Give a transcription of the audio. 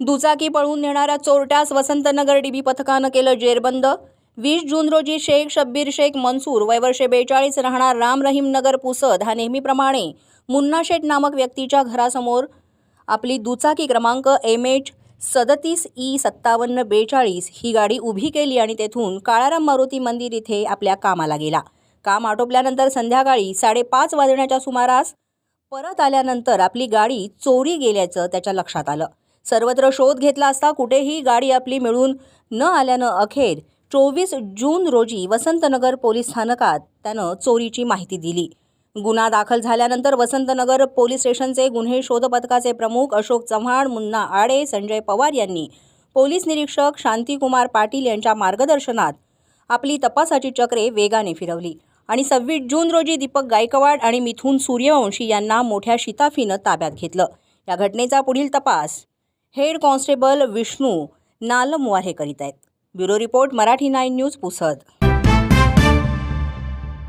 दुचाकी पळवून नेणाऱ्या चोरट्यास वसंतनगर डीबी पथकानं केलं जेरबंद. वीस जून रोजी शेख शब्बीर शेख मनसूर वयवर्षे बेचाळीस राहणार राम रहीम नगर पुसद हा नेहमीप्रमाणे मुन्ना शेठ नामक व्यक्तीच्या घरासमोर. आपली दुचाकी क्रमांक एम एच सदतीस ई सत्तावन्न बेचाळीस ही गाडी उभी केली आणि तेथून काळाराम मारुती मंदिर इथे आपल्या कामाला गेला. काम आटोपल्यानंतर संध्याकाळी साडेपाच वाजण्याच्या सुमारास परत आल्यानंतर आपली गाडी चोरी गेल्याचं त्याच्या लक्षात आलं. सर्वत्र शोध घेतला असता कुठेही गाडी आपली मिळून न आल्यानं अखेर चोवीस जून रोजी वसंतनगर पोलीस स्थानकात त्यानं चोरीची माहिती दिली. गुन्हा दाखल झाल्यानंतर वसंतनगर पोलीस स्टेशनचे गुन्हे शोध पथकाचे प्रमुख अशोक चव्हाण मुन्ना आडे संजय पवार यांनी पोलीस निरीक्षक शांतिकुमार पाटील यांच्या मार्गदर्शनात आपली तपासाची चक्रे वेगाने फिरवली आणि सव्वीस जून रोजी दीपक गायकवाड आणि मिथून सूर्यवंशी यांना मोठ्या शिताफीनं ताब्यात घेतलं. या घटनेचा पुढील तपास हेड कॉन्स्टेबल विष्णू नालमवार हे करीत आहेत. Bureau report Marathi nine news Pusad.